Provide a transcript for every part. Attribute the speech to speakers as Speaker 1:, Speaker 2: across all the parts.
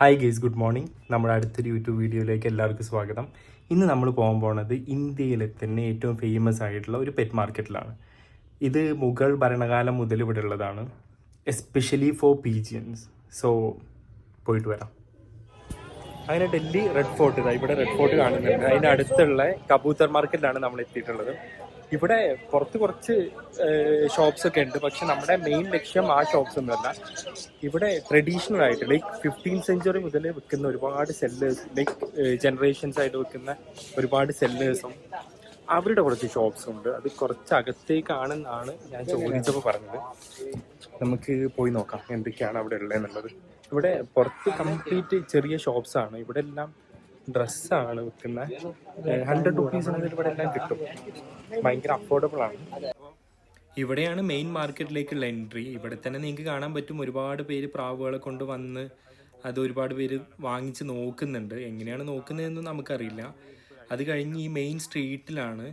Speaker 1: Hi guys good morning നമ്മുടെ അടുത്തൊരു YouTube വീഡിയോയിലേക്ക് എല്ലാവർക്കും സ്വാഗതം. ഇന്ന് നമ്മൾ പോകാൻ പോണത് ഇന്ത്യയിലെ തന്നെ ഏറ്റവും ഫേമസ് ആയിട്ടുള്ള ഒരു പെറ്റ് മാർക്കറ്റിലാണ് ഇത് മുഗൾ ഭരണകാലം മുതൽ ഇവിടെ ഉള്ളതാണ് എസ്പെഷ്യലി ഫോർ പീജിയൻസ് സോ പോയിട്ട് വരാം. അങ്ങനെ ഡൽഹി റെഡ് ഫോർട്ട് ഇവിടെ റെഡ് ഫോർട്ട് കാണുന്നുണ്ട്. അതിന്റെ അടുത്തുള്ള കബൂത്തർ മാർക്കറ്റിലാണ് നമ്മൾ എത്തിയിട്ടുള്ളത്. ഇവിടെ പുറത്ത് കുറച്ച് ഷോപ്സ് ഒക്കെ ഉണ്ട്. പക്ഷെ നമ്മുടെ മെയിൻ ലക്ഷ്യം ആ ഷോപ്സ് ഒന്നുമല്ല ഇവിടെ ട്രഡീഷണൽ ആയിട്ട് ലൈക്ക് ഫിഫ്റ്റീൻ സെഞ്ചുറി മുതൽ വെക്കുന്ന ഒരുപാട് സെല്ലേഴ്സ് ലൈക്ക് ജനറേഷൻസ് ആയിട്ട് വെക്കുന്ന ഒരുപാട് സെല്ലേഴ്സും അവരുടെ കുറച്ച് ഷോപ്സ് ഉണ്ട്. അത് കുറച്ച് അകത്തേക്കാണെന്നാണ് ഞാൻ ചോദിച്ചപ്പോൾ പറഞ്ഞത്. നമുക്ക് പോയി നോക്കാം എന്തൊക്കെയാണ് അവിടെ ഉള്ളതെന്നുള്ളത്. ഇവിടെ പുറത്ത് കംപ്ലീറ്റ് ചെറിയ ഷോപ്സ് ആണ്. ഇവിടെ എല്ലാം ഡ്രസ്സാണ് വിൽക്കുന്നത് ഹൺഡ്രഡ് റുപ്പീസിനുള്ളിൽ ഇവിടെ എല്ലാം കിട്ടും. ഭയങ്കര അഫോർഡബിൾ ആണ്. ഇവിടെയാണ് മെയിൻ മാർക്കറ്റിലേക്കുള്ള എൻട്രി ഇവിടെ തന്നെ നിങ്ങൾക്ക് കാണാൻ പറ്റും ഒരുപാട് പേര് പ്രാവുകളെ കൊണ്ട് വന്ന് അത് ഒരുപാട് പേര് വാങ്ങിച്ച് നോക്കുന്നുണ്ട്. എങ്ങനെയാണ് നോക്കുന്നതെന്ന് നമുക്കറിയില്ല. അത് കഴിഞ്ഞ് ഈ മെയിൻ സ്ട്രീറ്റിലാണ്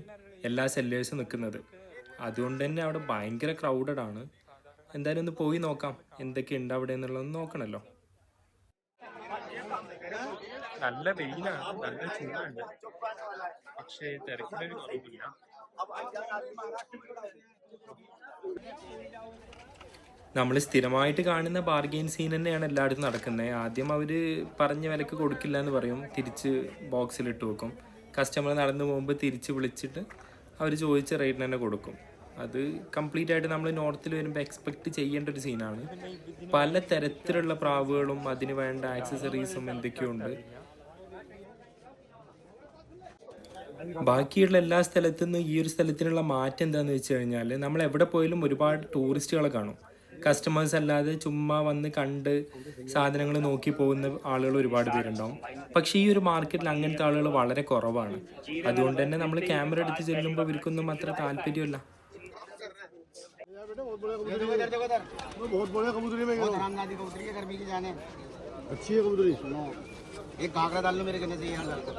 Speaker 1: എല്ലാ സെല്ലേഴ്സും നിൽക്കുന്നത്. അതുകൊണ്ട് തന്നെ അവിടെ ഭയങ്കര ക്രൗഡഡ് ആണ്. എന്തായാലും ഒന്ന് പോയി നോക്കാം. എന്തൊക്കെ ഉണ്ട് അവിടെ എന്നുള്ളത് നോക്കണല്ലോ. നല്ല വെയിലാണ്. നല്ല ചൂടാണ് പക്ഷേ തിരക്കിനൊരു കുറവില്ല. നമ്മൾ സ്ഥിരമായിട്ട് കാണുന്ന ബാർഗെയിൻ സീൻ തന്നെയാണ് എല്ലായിടത്തും നടക്കുന്നത്. ആദ്യം അവർ പറഞ്ഞ വിലക്ക് കൊടുക്കില്ല എന്ന് പറയും. തിരിച്ച് ബോക്സിൽ ഇട്ട് വെക്കും. കസ്റ്റമർ നടന്നു പോകുമ്പോൾ തിരിച്ച് വിളിച്ചിട്ട് അവർ ചോദിച്ച റേറ്റിന് തന്നെ കൊടുക്കും. അത് കംപ്ലീറ്റ് ആയിട്ട് നമ്മൾ നോർത്തിൽ വരുമ്പോൾ എക്സ്പെക്ട് ചെയ്യേണ്ട ഒരു സീനാണ് പല തരത്തിലുള്ള പ്രാവുകളും അതിന് വേണ്ട ആക്സസറീസും എന്തൊക്കെയോ ഉണ്ട് ബാക്കിയുള്ള എല്ലാ സ്ഥലത്തു നിന്നും ഈ ഒരു സ്ഥലത്തിനുള്ള മാറ്റം എന്താന്ന് വെച്ച് കഴിഞ്ഞാൽ നമ്മൾ എവിടെ പോയാലും ഒരുപാട് ടൂറിസ്റ്റുകളെ കാണും കസ്റ്റമേഴ്സ് അല്ലാതെ ചുമ്മാ വന്ന് കണ്ട് സാധനങ്ങൾ നോക്കി പോകുന്ന ആളുകൾ ഒരുപാട് പേരുണ്ടാവും പക്ഷേ ഈ ഒരു മാർക്കറ്റിൽ അങ്ങനത്തെ ആളുകൾ വളരെ കുറവാണ് അതുകൊണ്ട് തന്നെ നമ്മൾ ക്യാമറ എടുത്ത് ചെല്ലുമ്പോൾ ഇവർക്കൊന്നും അത്ര താല്പര്യമല്ല
Speaker 2: बहुत बड़े कबूतरी में
Speaker 3: बहुत हरामजादी कबूतरी है गर्मी की जाने
Speaker 2: अच्छी है कबूतरी
Speaker 3: सुनो एक काकड़ा डाल लो मेरे कहने से यहाँ डाल दो।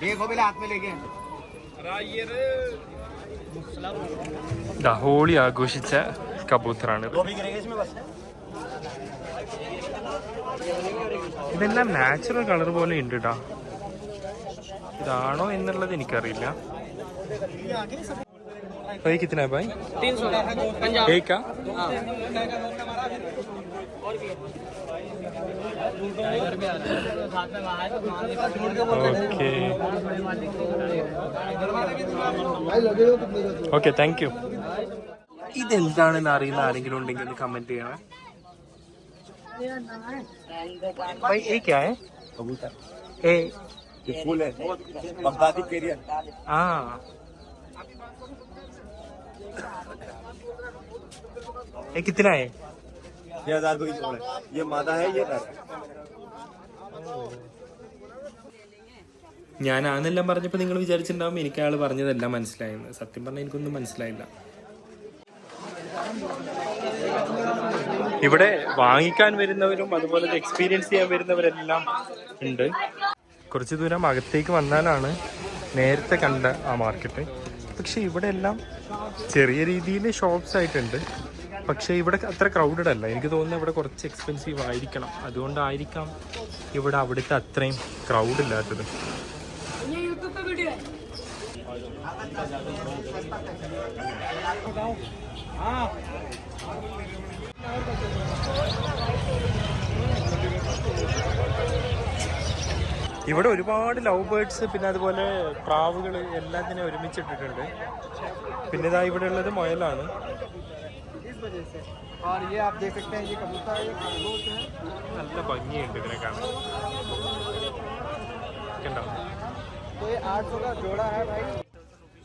Speaker 3: देखो पहले हाथ में लेके
Speaker 1: ഹോളി ആഘോഷിച്ച കബൂത്തറാണ് ഇതെല്ലാം നാച്ചുറൽ കളർ പോലെ ഉണ്ട് ട്ടാ. ഇതാണോ എന്നുള്ളത് എനിക്കറിയില്ല भाई कितना है भाई
Speaker 3: तीन सौ
Speaker 1: एक का ഓക്കെ ഓക്കെ താങ്ക് യു ഇതെന്താണെന്ന് അറിയുന്ന ആരെങ്കിലും ഉണ്ടെങ്കിൽ ഒന്ന് കമന്റ് ചെയ്യണേ भाई ये क्या है
Speaker 2: कबूतर
Speaker 1: ए
Speaker 2: ये फूल है बगदादी पेरियन
Speaker 1: हाँ ये कितना है
Speaker 2: ये हजार रुपए की जोड़ है ये मादा है ये नर है
Speaker 1: ഞാൻ ആന്നെല്ലാം പറഞ്ഞപ്പോൾ നിങ്ങൾ വിചാരിച്ചിട്ടുണ്ടാവും എനിക്ക് അയാൾ പറഞ്ഞതെല്ലാം മനസ്സിലായെന്ന് സത്യം പറഞ്ഞാൽ എനിക്കൊന്നും മനസ്സിലായില്ല ഇവിടെ വാങ്ങിക്കാൻ വരുന്നവരും അതുപോലെ എക്സ്പീരിയൻസ് ചെയ്യാൻ വരുന്നവരെല്ലാം ഉണ്ട് കുറച്ച് ദൂരം അകത്തേക്ക് വന്നാലാണ് നേരത്തെ കണ്ട ആ മാർക്കറ്റ് പക്ഷെ ഇവിടെ എല്ലാം ചെറിയ രീതിയിൽ ഷോപ്സ് ആയിട്ടുണ്ട്. പക്ഷേ ഇവിടെ അത്ര ക്രൗഡഡ് അല്ല. എനിക്ക് തോന്നുന്നു ഇവിടെ കുറച്ച് എക്സ്പെൻസീവ് ആയിരിക്കണം. അതുകൊണ്ടായിരിക്കാം ഇവിടെ അവിടുത്തെ അത്രയും ക്രൗഡ് ഇല്ലാത്തത്. ഇവിടെ ഒരുപാട് ലവ് ബേർഡ്സ് പിന്നെ അതുപോലെ പ്രാവുകൾ എല്ലാം തന്നെ ഒരുമിച്ചിട്ടിട്ടുണ്ട്. പിന്നെ ഇതാ ഇവിടെ ഉള്ളത് മുയലാണ്. നല്ല ഭംഗിയുണ്ട് ഇതിനെ കാണാൻ.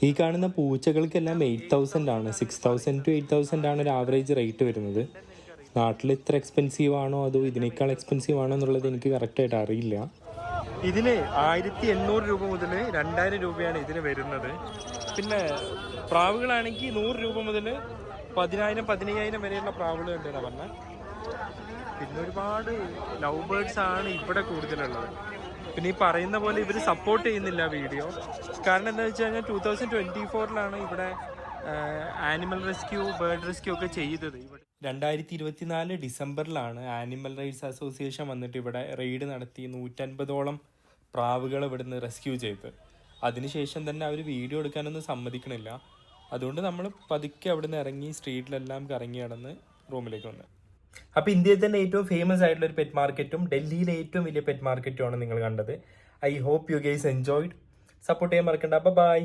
Speaker 1: ഈ കാണുന്ന പൂച്ചകൾക്കെല്ലാം എയ്റ്റ് തൗസൻഡ് ആണ്. Six thousand to eight thousand ആണ് ഒരു ആവറേജ് റേറ്റ് വരുന്നത്. നാട്ടിൽ ഇത്ര എക്സ്പെൻസീവ് ആണോ അതോ ഇതിനേക്കാൾ എക്സ്പെൻസീവ് ആണോ എന്നുള്ളത് എനിക്ക് കറക്റ്റായിട്ട് അറിയില്ല. ഇതിന് ആയിരത്തി എണ്ണൂറ് രൂപ മുതൽ രണ്ടായിരം രൂപയാണ് ഇതിന് വരുന്നത്. പിന്നെ പ്രാവുകളാണെങ്കിൽ നൂറ് രൂപ മുതൽ പതിനായിരം പതിനയ്യായിരം വരെയുള്ള പ്രാവുകൾ ഉണ്ടെന്നാണ് പറഞ്ഞത് പിന്നെ ഒരുപാട് ലവ് ബേർഡ്സ് ആണ് ഇവിടെ കൂടുതലുള്ളത്. പിന്നെ ഈ പറയുന്ന പോലെ ഇവർ സപ്പോർട്ട് ചെയ്യുന്നില്ല വീഡിയോ കാരണം എന്താ വെച്ച് കഴിഞ്ഞാൽ ടൂ തൗസൻഡ് ട്വന്റി ഫോറിലാണ് ഇവിടെ ആനിമൽ റെസ്ക്യൂ ബേർഡ് റെസ്ക്യൂ ഒക്കെ ചെയ്തത് ഇവിടെ. രണ്ടായിരത്തി ഇരുപത്തിനാല് ഡിസംബറിലാണ് ആനിമൽ റൈറ്റ്സ് അസോസിയേഷൻ വന്നിട്ട് ഇവിടെ റെയ്ഡ് നടത്തി നൂറ്റൻപതോളം പ്രാവുകളെ ഇവിടുന്ന് റെസ്ക്യൂ ചെയ്ത്. അതിനുശേഷം തന്നെ അവർ വീഡിയോ എടുക്കാനൊന്നും സമ്മതിക്കണില്ല. അതുകൊണ്ട് നമ്മൾ പതുക്കെ അവിടുന്ന് ഇറങ്ങി സ്ട്രീറ്റിലെല്ലാം കറങ്ങി നടന്ന് റൂമിലേക്ക് വന്ന്. അപ്പോൾ ഇന്ത്യയിൽ തന്നെ ഏറ്റവും ഫേമസ് ആയിട്ടുള്ള ഒരു പെറ്റ് മാർക്കറ്റും ഡൽഹിയിലെ ഏറ്റവും വലിയ പെറ്റ് മാർക്കറ്റുമാണ് നിങ്ങൾ കണ്ടത്. I hope you guys enjoyed support ചെയ്യാൻ മറക്കണ്ട. അപ്പോൾ ബൈ